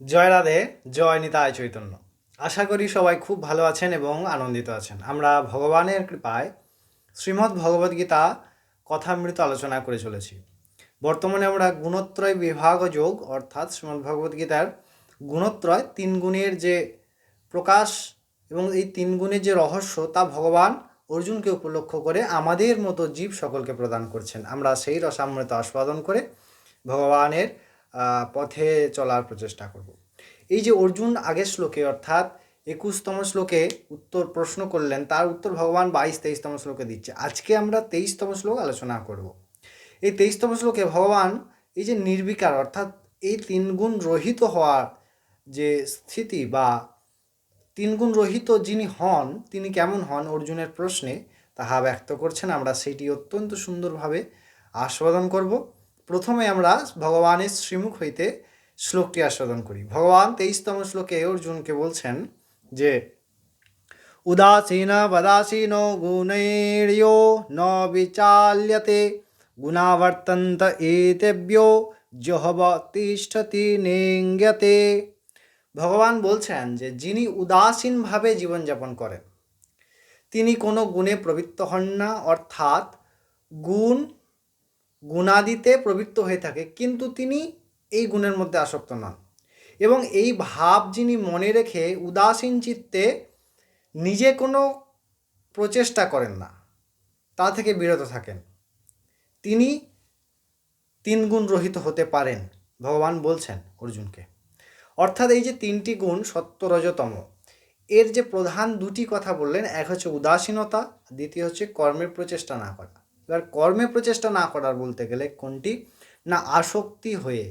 জয় রাধে, জয় নিতায় চৈতন্য। আশা করি সবাই খুব ভালো আছেন এবং আনন্দিত আছেন। আমরা ভগবানের কৃপায় শ্রীমদ্ ভগবদ্গীতা কথামৃত আলোচনা করে চলেছি। বর্তমানে আমরা গুণত্রয় বিভাগ যোগ, অর্থাৎ শ্রীমদ্ ভগবদ্গীতার গুণত্রয় তিন গুণের যে প্রকাশ এবং এই তিন গুণের যে রহস্য, তা ভগবান অর্জুনকে উপলক্ষ করে আমাদের মতো জীব সকলকে প্রদান করছেন। আমরা সেই রসামৃত আস্বাদন করে ভগবানের পথে চলার প্রচেষ্টা করব। এই যে অর্জুন আগের শ্লোকে, অর্থাৎ একুশতম শ্লোকে উত্তর প্রশ্ন করলেন, তার উত্তর ভগবান বাইশ তেইশতম শ্লোকে দিচ্ছে। আজকে আমরা তেইশতম শ্লোক আলোচনা করব। এই তেইশতম শ্লোকে ভগবান এই যে নির্বিকার, অর্থাৎ এই তিন গুণ রহিত হওয়ার যে স্থিতি বা তিনগুণ রহিত যিনি হন, তিনি কেমন হন অর্জুনের প্রশ্নে, তাহা ব্যক্ত করছেন। আমরা সেটি অত্যন্ত সুন্দরভাবে আস্বাদন করব। প্রথমে আমরা ভগবানের শ্রীমুখ হইতে শ্লোকটি আস্বাদন করি। ভগবান তেইশতম শ্লোকে অর্জুনকে বলছেন যে, উদাসীন বদাসীন গুণৈর্यो ন বিচাল্যতে গুণাবর্তন্ত এতেভ্যো জহব তিষ্ঠতি নেঙ্গতে। ভগবান বলছেন যে, যিনি উদাসীনভাবে জীবনযাপন করেন, তিনি কোনো গুণে প্রবৃত্ত হন না, অর্থাৎ গুণ গুণাদিতে প্রবৃত্ত হয়ে থাকে, কিন্তু তিনি এই গুণের মধ্যে আসক্ত নন। এবং এই ভাব যিনি মনে রেখে উদাসীন চিত্তে নিজে কোনো প্রচেষ্টা করেন না, তা থেকে বিরত থাকেন। তিনি তিন গুণ রহিত হতে পারেন, ভগবান বলছেন অর্জুনকে। অর্থাৎ এই যে তিনটি গুণ সত্যরজতম এর যে প্রধান দুটি কথা বললেন, এক হচ্ছে উদাসীনতা, দ্বিতীয় হচ্ছে কর্মের প্রচেষ্টা না করা। এবার কর্মে প্রচেষ্টা না করার বলতে গেলে কোনটি? না, আসক্তি হয়ে।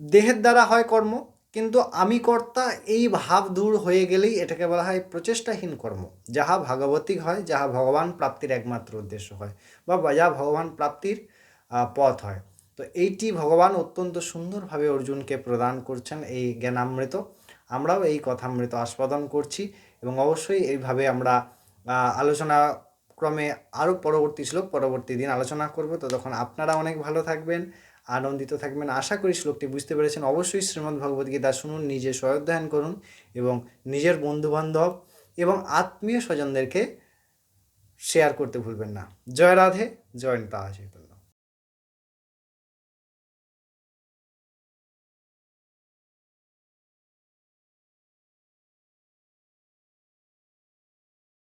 দেহের দ্বারা হয় কর্ম, কিন্তু আমি কর্তা এই ভাব দূর হয়ে গেলেই এটাকে বলা হয় প্রচেষ্টাহীন কর্ম। যাহা ভাগবতিক হয়, যাহা ভগবান প্রাপ্তির একমাত্র উদ্দেশ্য হয়, বা যা ভগবান প্রাপ্তির পথ হয়। তো এইটি ভগবান অত্যন্ত সুন্দরভাবে অর্জুনকে প্রদান করছেন এই জ্ঞানামৃত। আমরাও এই কথামৃত আস্বাদন করছি এবং অবশ্যই এইভাবে আমরা আলোচনা ক্রমে আরও পরবর্তী শ্লোক, পরবর্তী দিন আলোচনা করব। তো তখন আপনারা অনেক ভালো থাকবেন, আনন্দিত থাকবেন। আশা করি শ্লোকটি বুঝতে পেরেছেন। অবশ্যই শ্রীমদ্ ভগবদ্গীতা শুনুন, নিজে স্বয়ধ্যায়ন করুন এবং নিজের বন্ধুবান্ধব এবং আত্মীয় স্বজনদেরকে শেয়ার করতে ভুলবেন না। জয় রাধে, জয় নিতা